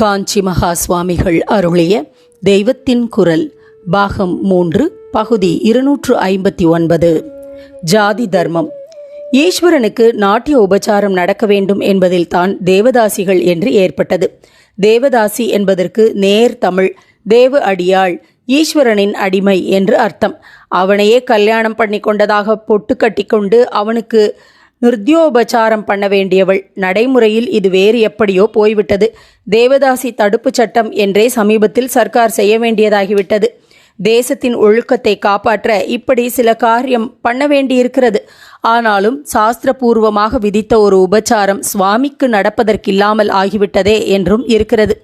காஞ்சி மகா சுவாமிகள் அருளிய தெய்வத்தின் குரல் பாகம் மூன்று பகுதி இருநூற்று ஐம்பத்தி ஒன்பது. ஜாதி தர்மம். ஈஸ்வரனுக்கு நாட்டிய உபச்சாரம் நடக்க வேண்டும் என்பதில் தான் தேவதாசிகள் என்று ஏற்பட்டது. தேவதாசி என்பதற்கு நேர் தமிழ் தேவ அடியாள் ஈஸ்வரனின் அடிமை என்று அர்த்தம். அவனையே கல்யாணம் பண்ணி கொண்டதாக பொட்டு கட்டிக்கொண்டு அவனுக்கு நிருத்யோபச்சாரம் பண்ண வேண்டியவள். நடைமுறையில் இது வேறு எப்படியோ போய்விட்டது. தேவதாசி தடுப்புச் சட்டம் என்றே சமீபத்தில் சர்க்கார் செய்ய வேண்டியதாகிவிட்டது. தேசத்தின் ஒழுக்கத்தை காப்பாற்ற இப்படி சில காரியம் பண்ண வேண்டியிருக்கிறது. ஆனாலும் சாஸ்திரபூர்வமாக விதித்த ஒரு உபச்சாரம் சுவாமிக்கு நடப்பதற்கில்லாமல் ஆகிவிட்டதே என்றும் இருக்கிறது.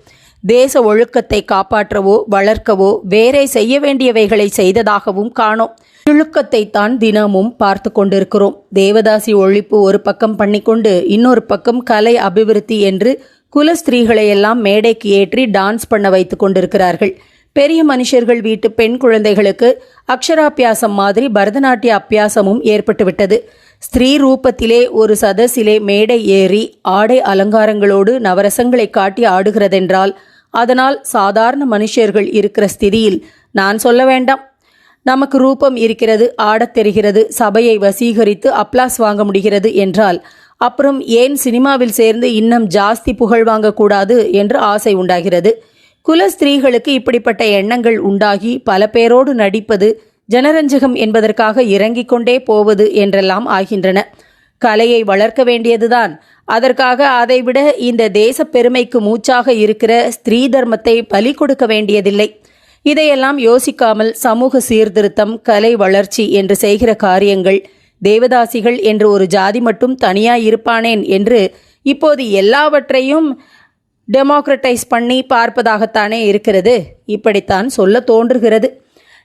தேச ஒழுக்கத்தை காப்பாற்றவோ வளர்க்கவோ வேறே செய்ய வேண்டியவைகளை செய்ததாகவும் காணோம். இழுக்கத்தை தான் தினமும் பார்த்து கொண்டிருக்கிறோம். தேவதாசி ஒழிப்பு ஒரு பக்கம் பண்ணிக்கொண்டு இன்னொரு பக்கம் கலை அபிவிருத்தி என்று குல ஸ்திரீகளையெல்லாம் மேடைக்கு ஏற்றி டான்ஸ் பண்ண வைத்து கொண்டிருக்கிறார்கள். பெரிய மனுஷர்கள் வீட்டு பெண் குழந்தைகளுக்கு அக்ஷராபியாசம் மாதிரி பரதநாட்டிய அபியாசமும் ஏற்பட்டுவிட்டது ஸ்திரீ ரூபத்திலே ஒரு சதசிலே மேடை ஏறி ஆடை அலங்காரங்களோடு நவரசங்களை காட்டி ஆடுகிறதென்றால் அதனால் சாதாரண மனுஷர்கள் இருக்கிற ஸ்திதியில் நான் சொல்ல வேண்டாம். நமக்கு ரூபம் இருக்கிறது ஆடத் தெரிகிறது சபையை வசீகரித்து அப்ளாஸ் வாங்க முடிகிறது என்றால் அப்புறம் ஏன் சினிமாவில் சேர்ந்து இன்னும் ஜாஸ்தி புகழ் வாங்கக்கூடாது என்று ஆசை உண்டாகிறது. குல ஸ்திரீகளுக்கு இப்படிப்பட்ட எண்ணங்கள் உண்டாகி பல பேரோடு நடிப்பது ஜனரஞ்சகம் என்பதற்காக இறங்கிக் கொண்டே போவது என்றெல்லாம் ஆகின்றன. கலையை வளர்க்க வேண்டியதுதான். அதற்காக அதைவிட இந்த தேச பெருமைக்கு மூச்சாக இருக்கிற ஸ்திரீ தர்மத்தை பலி கொடுக்க வேண்டியதில்லை. இதையெல்லாம் யோசிக்காமல் சமூக சீர்திருத்தம் கலை வளர்ச்சி என்று செய்கிற காரியங்கள் தேவதாசிகள் என்று ஒரு ஜாதி மட்டும் தனியாய் இருப்பானேன் என்று இப்போது எல்லாவற்றையும் டெமோக்ரட்டைஸ் பண்ணி பார்ப்பதாகத்தானே இருக்கிறது. இப்படித்தான் சொல்ல தோன்றுகிறது.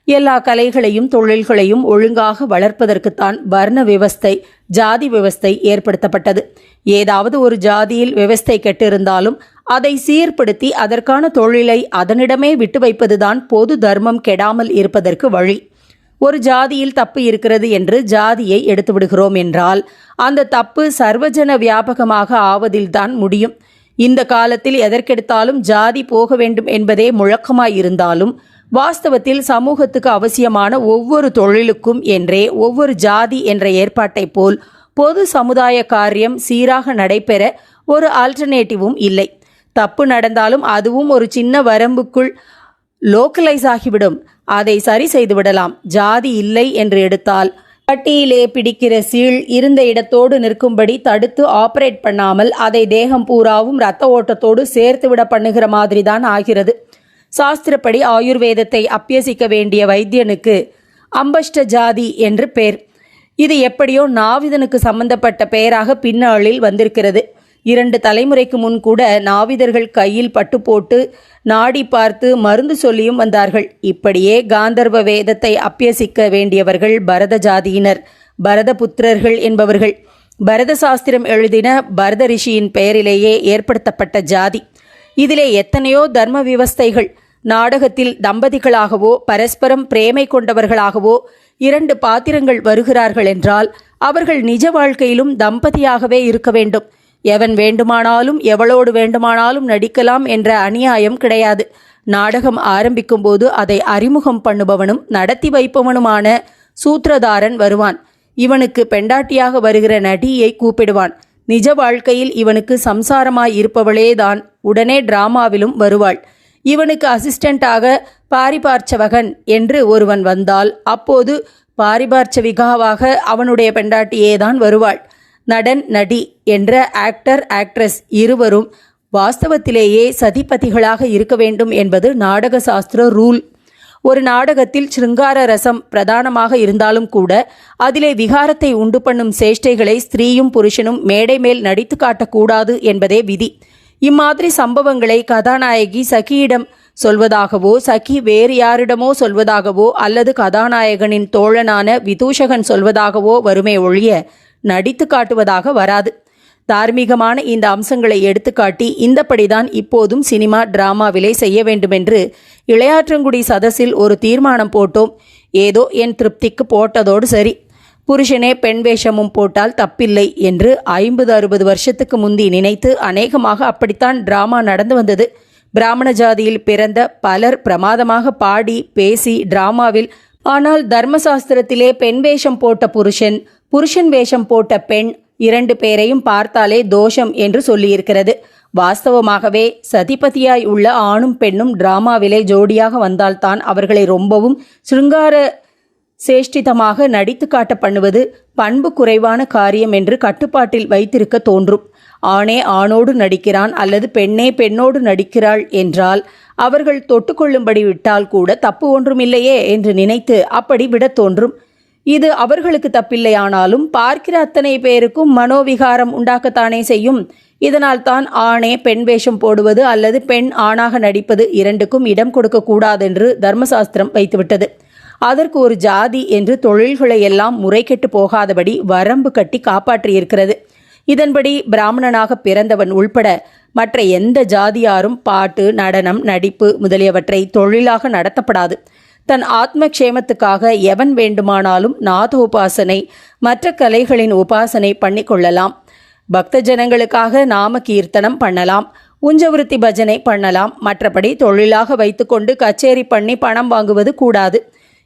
எல்லா கலைகளையும் தொழில்களையும் ஒழுங்காக வளர்ப்பதற்குத்தான் வர்ண விவஸ்தை ஜாதி விவஸ்தை ஏற்படுத்தப்பட்டது. ஏதாவது ஒரு ஜாதியில் விவஸ்தை கெட்டிருந்தாலும் அதை சீர்படுத்தி அதற்கான தொழிலை அதனிடமே விட்டு வைப்பதுதான் பொது தர்மம் கெடாமல் இருப்பதற்கு வழி. ஒரு ஜாதியில் தப்பு இருக்கிறது என்று ஜாதியை எடுத்து விடுகிறோம் என்றால் அந்த தப்பு சர்வஜன வியாபகமாக ஆவதில்தான் முடியும். இந்த காலத்தில் எதற்கெடுத்தாலும் ஜாதி போக வேண்டும் என்பதே முழக்கமாயிருந்தாலும் வாஸ்தவத்தில் சமூகத்துக்கு அவசியமான ஒவ்வொரு தொழிலுக்கும் என்றே ஒவ்வொரு ஜாதி என்ற ஏற்பாட்டைப் போல் பொது சமுதாய காரியம் சீராக நடைபெற ஒரு ஆல்டர்னேட்டிவும் இல்லை. தப்பு நடந்தாலும் அதுவும் ஒரு சின்ன வரம்புக்குள் லோக்கலைஸ் ஆகிவிடும். அதை சரி செய்து விடலாம் ஜாதி இல்லை என்று எடுத்தால். பட்டியிலே பிடிக்கிற சீழ் இருந்த இடத்தோடு நிற்கும்படி தடுத்து ஆபரேட் பண்ணாமல் அதை தேகம் பூராவும் இரத்த ஓட்டத்தோடு சேர்த்து விட பண்ணுகிற மாதிரி தான் ஆகிறது. சாஸ்திரப்படி ஆயுர்வேதத்தை அப்பியசிக்க வேண்டிய வைத்தியனுக்கு அம்பஷ்ட ஜாதி என்று பேர். இது எப்படியோ நாவிதனுக்கு சம்பந்தப்பட்ட பெயராக பின்னாளில் வந்திருக்கிறது. இரண்டு தலைமுறைக்கு முன் கூட நாவிதர்கள் கையில் பட்டு போட்டு நாடி பார்த்து மருந்து சொல்லியும் வந்தார்கள். இப்படியே காந்தர்வ வேதத்தை அப்பியசிக்க வேண்டியவர்கள் பரத ஜாதியினர் பரத புத்திரர்கள் என்பவர்கள். பரத சாஸ்திரம் எழுதின பரத ரிஷியின் பெயரிலேயே ஏற்படுத்தப்பட்ட ஜாதி. இதிலே எத்தனையோ தர்ம விவஸ்தைகள் நாடகத்தில் தம்பதிகளாகவோ பரஸ்பரம் பிரேமை கொண்டவர்களாகவோ இரண்டு பாத்திரங்கள் வருகிறார்கள் என்றால் அவர்கள் நிஜ வாழ்க்கையிலும் தம்பதியாகவே இருக்க வேண்டும். எவன் வேண்டுமானாலும் எவளோடு வேண்டுமானாலும் நடிக்கலாம் என்ற அநியாயம் கிடையாது. நாடகம் ஆரம்பிக்கும் போது அதை அறிமுகம் பண்ணுபவனும் நடத்தி வைப்பவனுமான சூத்திரதாரன் வருவான். இவனுக்கு பெண்டாட்டியாக வருகிற நடியை கூப்பிடுவான். நிஜ வாழ்க்கையில் இவனுக்கு சம்சாரமாய் இருப்பவளேதான். உடனே டிராமாவிலும் வருவாள். இவனுக்கு அசிஸ்டண்டாக பாரிபார்ச்சவகன் என்று ஒருவன் வந்தால் அப்போது பாரிபார்ச்சவிகாவாக அவனுடைய பெண்டாட்டியே தான் வருவாள். நடன் நடி என்ற ஆக்டர் ஆக்ட்ரஸ் இருவரும் வாஸ்தவத்திலேயே சதிபதிகளாக இருக்க வேண்டும் என்பது நாடக சாஸ்திர ரூல் ஒரு நாடகத்தில் சிருங்கார ரசம் பிரதானமாக இருந்தாலும் கூட அதிலே விகாரத்தை உண்டு பண்ணும் சேஷ்டைகளை ஸ்திரீயும் புருஷனும் மேடை மேல் நடித்து காட்டக்கூடாது என்பதே விதி. இம்மாதிரி சம்பவங்களை கதாநாயகி சகியிடம் சொல்வதாகவோ சகி வேறு யாரிடமோ சொல்வதாகவோ அல்லது கதாநாயகனின் தோழனான விதூஷகன் சொல்வதாகவோ வருமே ஒழிய நடித்து காட்டுவதாக வராது. தார்மீகமான இந்த அம்சங்களை எடுத்துக்காட்டி இந்தப்படிதான் இப்போதும் சினிமா டிராமாவிலே செய்ய வேண்டுமென்று இளையாற்றங்குடி சதஸில் ஒரு தீர்மானம் போட்டோம். ஏதோ என் திருப்திக்கு போட்டதோடு சரி. புருஷனே பெண் வேஷமும் போட்டால் தப்பில்லை என்று ஐம்பது அறுபது வருஷத்துக்கு முந்தி நினைத்து அநேகமாக அப்படித்தான் டிராமா நடந்து வந்தது. பிராமண ஜாதியில் பிறந்த பலர் பிரமாதமாக பாடி பேசி டிராமாவில் ஆனால் தர்மசாஸ்திரத்திலே பெண் வேஷம் போட்ட புருஷன் புருஷன் வேஷம் போட்ட பெண் இரண்டு பேரையும் பார்த்தாலே தோஷம் என்று சொல்லியிருக்கிறது. வாஸ்தவமாகவே சதிபதியாய் உள்ள ஆணும் பெண்ணும் டிராமாவிலே ஜோடியாக வந்தால்தான் அவர்களை ரொம்பவும் சிருங்கார சேஷ்டிதமாக நடித்து காட்ட பண்ணுவது பண்பு குறைவான காரியம் என்று கட்டுப்பாட்டில் வைத்திருக்க தோன்றும். ஆணே ஆணோடு நடிக்கிறான் அல்லது பெண்ணே பெண்ணோடு நடிக்கிறாள் என்றால் அவர்கள் தொட்டுக்கொள்ளும்படி விட்டால் கூட தப்பு ஒன்றுமில்லையே என்று நினைத்து அப்படி விடத் தோன்றும். இது அவர்களுக்கு தப்பில்லையானாலும் பார்க்கிற அத்தனை பேருக்கும் மனோவிகாரம் உண்டாக்கத்தானே செய்யும். இதனால் தான் ஆணே பெண் வேஷம் போடுவது அல்லது பெண் ஆணாக நடிப்பது இரண்டுக்கும் இடம் கொடுக்கக்கூடாதென்று தர்மசாஸ்திரம் வைத்துவிட்டது. அதற்கு ஒரு ஜாதி என்று தொழில்களை எல்லாம் முறைகெட்டு போகாதபடி வரம்பு கட்டி காப்பாற்றியிருக்கிறது. இதன்படி பிராமணனாக பிறந்தவன் உள்பட மற்ற எந்த ஜாதியாரும் பாட்டு நடனம் நடிப்பு முதலியவற்றை தொழிலாக நடத்தப்படாது. தன் ஆத்ம க்ஷேமத்துக்காக எவன் வேண்டுமானாலும் நாத உபாசனை மற்ற கலைகளின் உபாசனை பண்ணிக்கொள்ளலாம் பக்த ஜனங்களுக்காக நாம கீர்த்தனம் பண்ணலாம். உஞ்சவிருத்தி பஜனை பண்ணலாம். மற்றபடி தொழிலாக வைத்துக்கொண்டு கச்சேரி பண்ணி பணம் வாங்குவது கூடாது.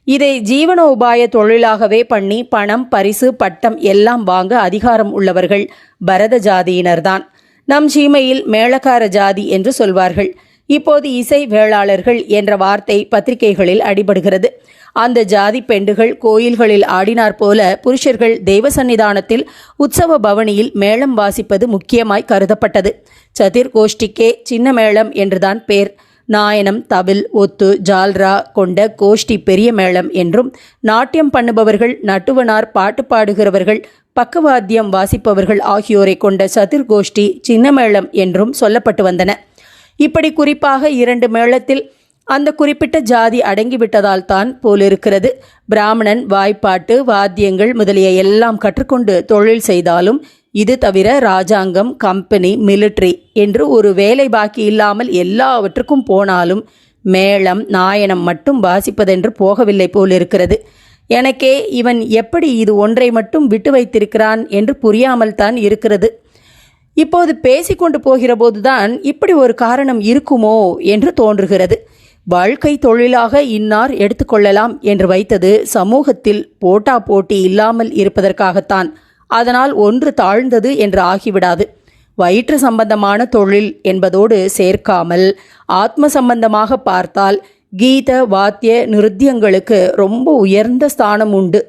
இதை ஜீவனோபாய தொழிலாகவே பண்ணி பணம் பரிசு பட்டம் எல்லாம் வாங்க அதிகாரம் உள்ளவர்கள் பரத ஜாதியினர்தான் நம் சீமையில் மேளக்கார ஜாதி என்று சொல்வார்கள். இப்போது இசை வேளாளர்கள் என்ற வார்த்தை பத்திரிகைகளில் அடிபடுகிறது. அந்த ஜாதி பெண்டுகள் கோயில்களில் ஆடினார் போல புருஷர்கள் தெய்வ சன்னிதானத்தில் உற்சவ பவனியில் மேளம் வாசிப்பது முக்கியமாய் கருதப்பட்டது. சதிர் கோஷ்டிக்கே சின்ன மேளம் என்றுதான் பேர். நாயனம் தவில் ஒத்து ஜால்ரா கொண்ட கோஷ்டி பெரிய மேளம் என்றும் நாட்டியம் பண்ணுபவர்கள் நட்டுவனார் பாட்டு பாடுகிறவர்கள் பக்கவாத்தியம் வாசிப்பவர்கள் ஆகியோரை கொண்ட சதிர் கோஷ்டி என்றும் சொல்லப்பட்டு வந்தன. இப்படி குறிப்பாக இரண்டு மேளத்தில் அந்த குறிப்பிட்ட ஜாதி அடங்கிவிட்டதால் தான் போலிருக்கிறது. பிராமணன் வாய்ப்பாட்டு வாத்தியங்கள் முதலிய எல்லாம் கற்றுக்கொண்டு தொழில் செய்தாலும் இது தவிர ராஜாங்கம் கம்பெனி மிலிட்ரி என்று ஒரு வேலை பாக்கி இல்லாமல் எல்லாவற்றுக்கும் போனாலும் மேளம் நாயனம் மட்டும் வாசிப்பதென்று போகவில்லை போலிருக்கிறது. எனக்கே இவன் எப்படி இது ஒன்றை மட்டும் விட்டு வைத்திருக்கிறான் என்று புரியாமல் தான் இருக்கிறது. இப்போது பேசிக்கொண்டு போகிற போதுதான் இப்படி ஒரு காரணம் இருக்குமோ என்று தோன்றுகிறது. வாழ்க்கை தொழிலாக இன்னார் எடுத்துக்கொள்ளலாம் என்று வைத்தது சமூகத்தில் போட்டா போட்டி இல்லாமல் இருப்பதற்காகத்தான். அதனால் ஒன்று தாழ்ந்தது என்று ஆகிவிடாது. வயிற்று சம்பந்தமான தொழில் என்பதோடு சேர்க்காமல் ஆத்ம சம்பந்தமாக பார்த்தால் கீத வாத்திய நிருத்தியங்களுக்கு ரொம்ப உயர்ந்த ஸ்தானம் உண்டு.